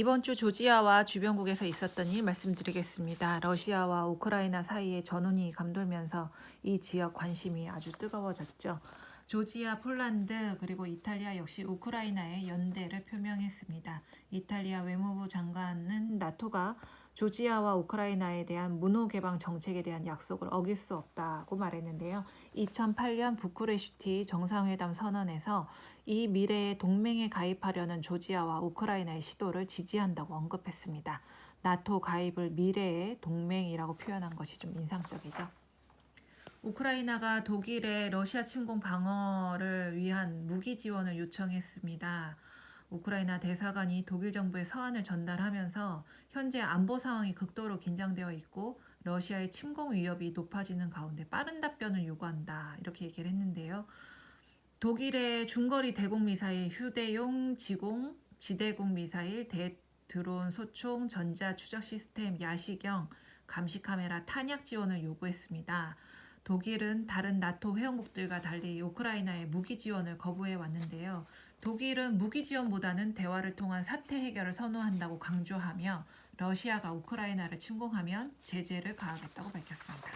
이번 주 조지아와 주변국에서 있었던 일 말씀드리겠습니다. 러시아와 우크라이나 사이에 전운이 감돌면서 이 지역 관심이 아주 뜨거워졌죠. 조지아, 폴란드 그리고 이탈리아 역시 우크라이나의 연대를 표명했습니다. 이탈리아 외무부 장관은 나토가 조지아와 우크라이나에 대한 문호 개방 정책에 대한 약속을 어길 수 없다고 말했는데요. 2008년 부쿠레슈티 정상회담 선언에서 이 미래의 동맹에 가입하려는 조지아와 우크라이나의 시도를 지지한다고 언급했습니다. 나토 가입을 미래의 동맹이라고 표현한 것이 좀 인상적이죠. 우크라이나가 독일의 러시아 침공 방어를 위한 무기 지원을 요청했습니다. 우크라이나 대사관이 독일 정부에 서한을 전달하면서 현재 안보 상황이 극도로 긴장되어 있고 러시아의 침공 위협이 높아지는 가운데 빠른 답변을 요구한다 이렇게 얘기를 했는데요. 독일의 중거리 대공 미사일 휴대용 지공 지대공 미사일 대 드론 소총 전자 추적 시스템 야시경 감시 카메라 탄약 지원을 요구했습니다. 독일은 다른 나토 회원국들과 달리 우크라이나의 무기 지원을 거부해 왔는데요. 독일은 무기 지원보다는 대화를 통한 사태 해결을 선호한다고 강조하며 러시아가 우크라이나를 침공하면 제재를 가하겠다고 밝혔습니다.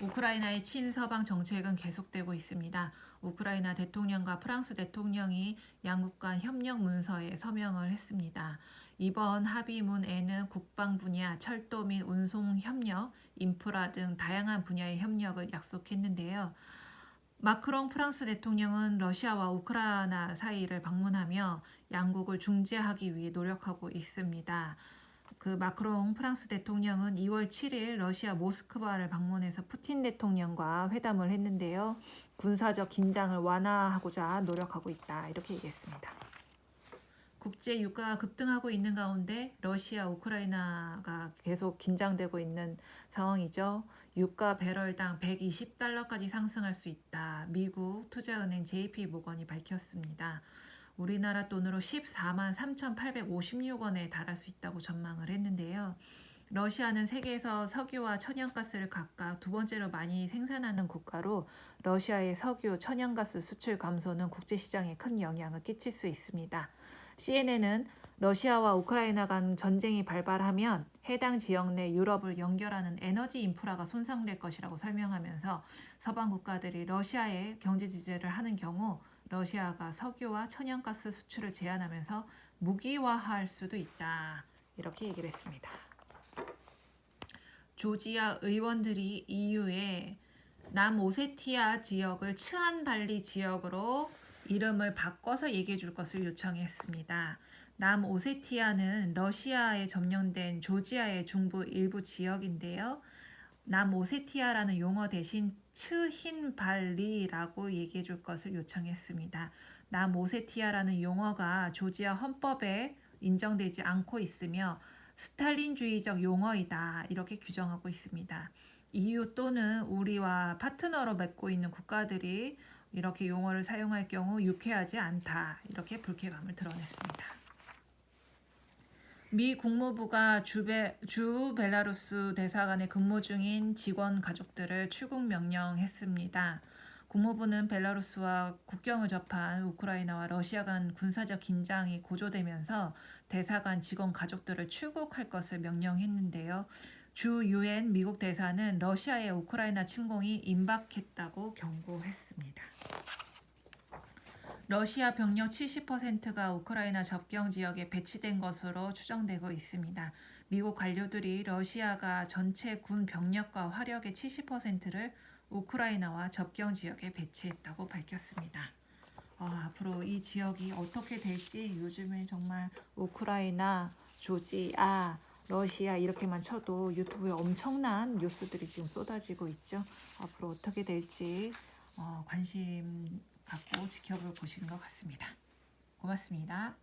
우크라이나의 친서방 정책은 계속되고 있습니다. 우크라이나 대통령과 프랑스 대통령이 양국 간 협력 문서에 서명을 했습니다. 이번 합의문에는 국방 분야, 철도 및 운송 협력, 인프라 등 다양한 분야의 협력을 약속했는데요. 마크롱 프랑스 대통령은 러시아와 우크라이나 사이를 방문하며 양국을 중재하기 위해 노력하고 있습니다. 그 마크롱 프랑스 대통령은 2월 7일 러시아 모스크바를 방문해서 푸틴 대통령과 회담을 했는데요. 군사적 긴장을 완화하고자 노력하고 있다. 이렇게 얘기했습니다. 국제 유가가 급등하고 있는 가운데 러시아, 우크라이나가 계속 긴장되고 있는 상황이죠. 유가 배럴당 120달러까지 상승할 수 있다. 미국 투자은행 JP 모건이 밝혔습니다. 우리나라 돈으로 14만 3,856원에 달할 수 있다고 전망을 했는데요. 러시아는 세계에서 석유와 천연가스를 각각 두 번째로 많이 생산하는 국가로 러시아의 석유, 천연가스 수출 감소는 국제시장에 큰 영향을 끼칠 수 있습니다. CNN은 러시아와 우크라이나 간 전쟁이 발발하면 해당 지역 내 유럽을 연결하는 에너지 인프라가 손상될 것이라고 설명하면서 서방 국가들이 러시아에 경제 지지를 하는 경우 러시아가 석유와 천연가스 수출을 제한하면서 무기화할 수도 있다. 이렇게 얘기를 했습니다. 조지아 의원들이 EU에 남오세티아 지역을 츠한발리 지역으로 이름을 바꿔서 얘기해 줄 것을 요청했습니다. 남오세티아는 러시아에 점령된 조지아의 중부 일부 지역인데요. 남오세티아라는 용어 대신 츠힌발리라고 얘기해 줄 것을 요청했습니다. 남오세티아라는 용어가 조지아 헌법에 인정되지 않고 있으며 스탈린주의적 용어이다 이렇게 규정하고 있습니다. EU 또는 우리와 파트너로 맺고 있는 국가들이 이렇게 용어를 사용할 경우 유쾌하지 않다 이렇게 불쾌감을 드러냈습니다. 미 국무부가 주베, 주 벨라루스 대사관에 근무 중인 직원 가족들을 출국 명령했습니다. 국무부는 벨라루스와 국경을 접한 우크라이나와 러시아 간 군사적 긴장이 고조되면서 대사관 직원 가족들을 출국할 것을 명령했는데요. 주 유엔 미국 대사는 러시아의 우크라이나 침공이 임박했다고 경고했습니다. 러시아 병력 70%가 우크라이나 접경 지역에 배치된 것으로 추정되고 있습니다. 미국 관료들이 러시아가 전체 군 병력과 화력의 70%를 우크라이나와 접경 지역에 배치했다고 밝혔습니다. 어, 앞으로 이 지역이 어떻게 될지 요즘에 정말 우크라이나, 조지아, 러시아 이렇게만 쳐도 유튜브에 엄청난 뉴스들이 지금 쏟아지고 있죠. 앞으로 어떻게 될지 어, 관심 갖고 지켜볼 보시는 것 같습니다. 고맙습니다.